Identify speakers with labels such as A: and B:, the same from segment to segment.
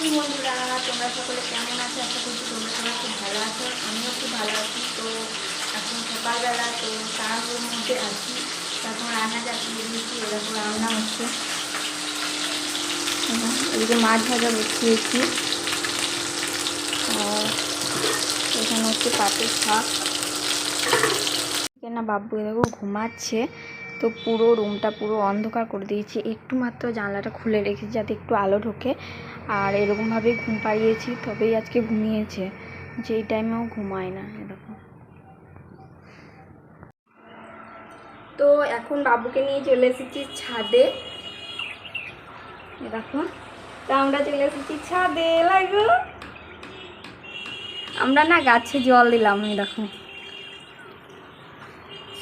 A: Morning বন্ধুরা, তোমরা সকলে কেমন আছো? আশা করছি তোমরা সবাই খুব ভালো আছো, আমিও খুব ভালো আছি। তো এখন সকালবেলা, তো তাড়াহুড়োর মধ্যে আছি। তখন রান্না চাপিয়ে দিয়েছি, এরকম রান্না হচ্ছে। এদিকে মাছ ভাজা বসিয়েছি। আর এখানে হচ্ছে পাটের শাক। না বাবু এরকম ঘুমাচ্ছে। তো পুরো রুমটা পুরো অন্ধকার করে দিয়েছি। একটু মাত্র জানলাটা খুলে রেখেছি যাতে একটু আলো ঢোকে। আর এরকমভাবেই ঘুম পাড়িয়েছি, তবেই আজকে ঘুমিয়েছে। যেই টাইমেও ঘুমায় না এরকম তো এখন বাবুকে নিয়ে চলে এসেছি ছাদে। দেখো, তা আমরা চলে এসেছি ছাদে, লাগো। আমরা না গাছে জল দিলাম দেখো।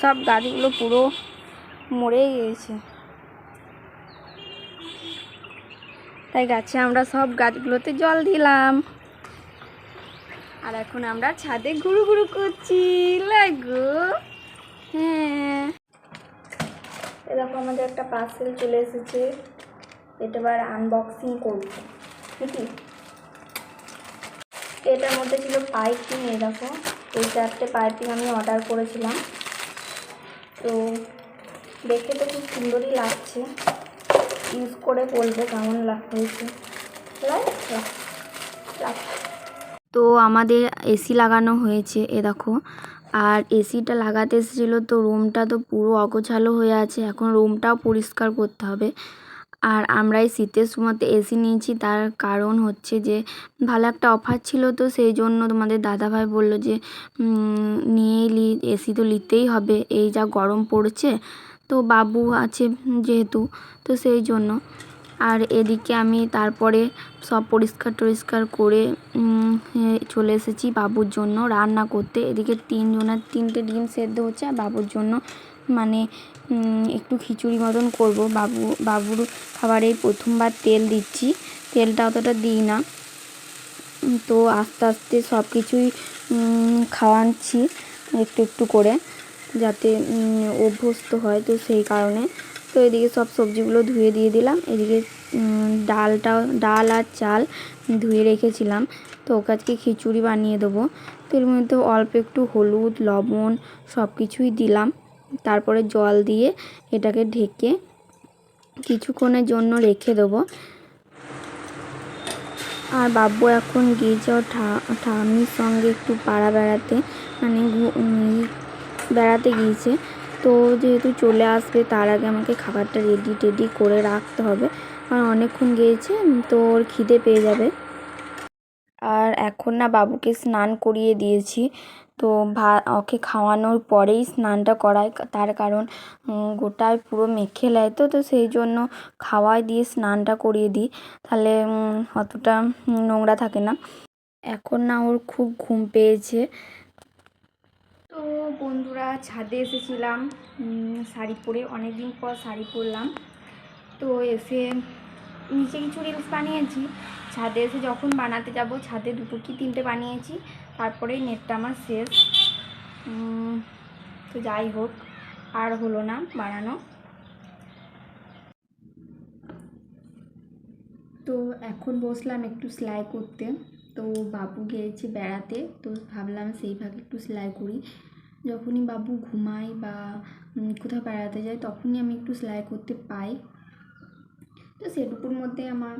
A: সব গাছগুলো পুরো মরে গিয়েছে। তাই গাছে আমরা সব গাছগুলোতে জল দিলাম। আর এখন আমরা ছাদে ঘুরু ঘুরু করছি। লাগো। হ্যাঁ। এরকম আমাদের একটা পার্সেল চলে এসেছে। এটা এবার আনবক্সিং করব। নাকি? এটার মধ্যে ছিল পাইপিং দেখো। এই চারটে পাইপিং আমি অর্ডার করেছিলাম। তো দেখে তো খুব সুন্দরই লাগছে। ইউজ করে বলব কেমন লাগ হয়েছে। লাগ- লাগ- লাগ- তো আমাদের এসি লাগানো হয়েছে, এ দেখো। আর এসিটা লাগাতে এসেছিল তো রুমটা তো পুরো অগোছালো হয়ে আছে। এখন রুমটাও পরিষ্কার করতে হবে। আর আমরা এই শীতের সময়তে এসি নিয়েছি, তার কারণ হচ্ছে যে, ভালো একটা অফার ছিল তো, সেই জন্য তোমাদের দাদাভাই বলল যে নিয়েই এসি তো নিতেই হবে। এই যা গরম পড়ছে তো বাবু আছে যেহেতু, তো সেই জন্য। আর এদিকে আমি তারপরে সব পরিষ্কার টরিষ্কার করে চলে এসেছি বাবুর জন্য রান্না করতে। এদিকে তিনজনের, তিনটে ডিম সেদ্ধ হচ্ছে আর বাবুর জন্য মানে একটু খিচুড়ি মতন করব। বাবু, বাবুর খাবারে প্রথমবার তেল দিচ্ছি। তেলটা অতটা দিই না। তো আস্তে আস্তে সব কিছুই খাওয়াচ্ছি একটু একটু করে। যাতে অভ্যস্ত হয় তো সেই কারণে। তো এদিকে সব সবজিগুলো ধুয়ে দিয়ে দিলাম। এদিকে ডালটা ডাল আর চাল ধুয়ে রেখেছিলাম। তো ওকে আজকে খিচুড়ি বানিয়ে দেবো। তো এর মধ্যে অল্প একটু হলুদ, লবণ সব কিছুই দিলাম। তারপরে জল দিয়ে এটাকে ঢেকে কিছুক্ষণের জন্য রেখে দেবো। আর বাব্বু এখন গিয়েছে ওর ঠা- ঠাম্মির সঙ্গে একটু পাড়া বেড়াতে মানে বেড়াতে গিয়েছে। তো যেহেতু চলে আসবে, তার আগে আমাকে খাবারটা রেডি টেডি করে রাখতে হবে। কারণ অনেকক্ষণ গিয়েছে, তো ওর খিদে পেয়ে যাবে। আর এখন না বাবুকে স্নান করিয়ে দিয়েছি। তো ভা, ওকে খাওয়ানোর পরেই স্নানটা করাই। তার কারণ গোটায় পুরো মেখে নেয় তো তো সেই জন্য খাওয়াই দিয়ে স্নানটা করিয়ে দিই। তাহলে অতটা নোংরা থাকে না। এখন না ওর খুব ঘুম পেয়েছে। তো বন্ধুরা ছাদে এসেছিলাম শাড়ি পরে অনেক দিন পর শাড়ি পরলাম। তো এসে নিচে কিছু রিলস বানিয়েছি। ছাদে এসে যখন বানাতে যাব, ছাদে দুটো কি তিনটে বানিয়েছি, তারপরে নেটটা আমার শেষ। তো যাই হোক, আর হলো না বানানো। তো এখন বসলাম একটু সেলাই করতে। তো বাবু গিয়েছে বেড়াতে, তো ভাবলাম সেই ভাগে একটু সেলাই করি। যখনই বাবু ঘুমায় বা কোথাও বেড়াতে যায়, তখনই আমি একটু সেলাই করতে পাই। তো সেটুকুর মধ্যে আমার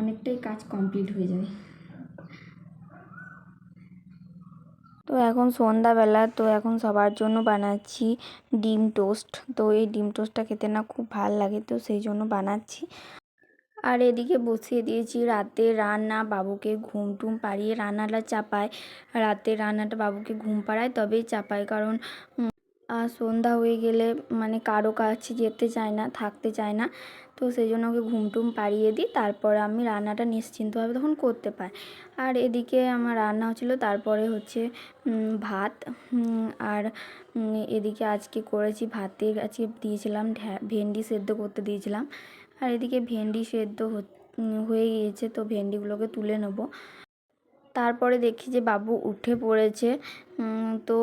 A: অনেকটাই কাজ কমপ্লিট হয়ে যায়। তো এখন সন্ধ্যাবেলা, তো এখন সবার জন্য বানাচ্ছি ডিম টোস্ট। তো এই ডিম টোস্টটা খেতে না খুব ভালো লাগে, তো সেই জন্য বানাচ্ছি। আর এদিকে বসিয়ে দিয়েছি, রাতে রান্না বাবুকে ঘুম টুম পাড়িয়ে রান্নাটা চাপায়। রাতে রান্নাটা বাবুকে ঘুম পাড়ায়, তবেই চাপায় কারণ সন্ধ্যা হয়ে গেলে মানে কারও কাছে যেতে চায় না, থাকতে চায় না। তো সেই জন্য ওকে ঘুম টুম পাড়িয়ে দিই, তারপরে আমি রান্নাটা নিশ্চিন্তভাবে তখন করতে পারি আর এদিকে আমার রান্না হচ্ছিল, তারপরে হচ্ছে ভাত আর এদিকে আজকে করেছি ভাতে আজকে দিয়েছিলাম ভেন্ডি সেদ্ধ করতে দিয়েছিলাম। আর এদিকে ভেন্ডি সেদ্ধ হয়ে গিয়েছে, তো ভেন্ডিগুলোকে তুলে নেব। তারপরে দেখি যে বাবু উঠে পড়েছে। তো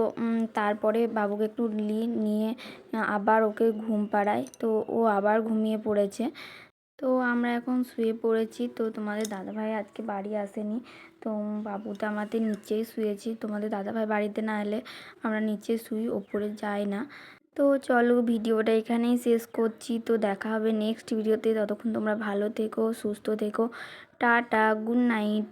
A: তারপরে বাবুকে একটু লি, নিয়ে, আবার ওকে ঘুম পাড়ায়। তো ও আবার ঘুমিয়ে পড়েছে। তো আমরা এখন শুয়ে পড়েছি। তো তোমাদের দাদাভাই আজকে বাড়ি আসেনি। তো বাবুটা আমাদের নিচেই শুয়েছি। তোমাদের দাদাভাই বাড়িতে না এলে আমরা নিচে শুই, ওপরে যাই না। তো চলো ভিডিওটা এখানেই শেষ করছি। তো দেখা হবে নেক্সট ভিডিওতে ততক্ষণ তোমরা ভালো থেকো, সুস্থ থেকো। Tata good night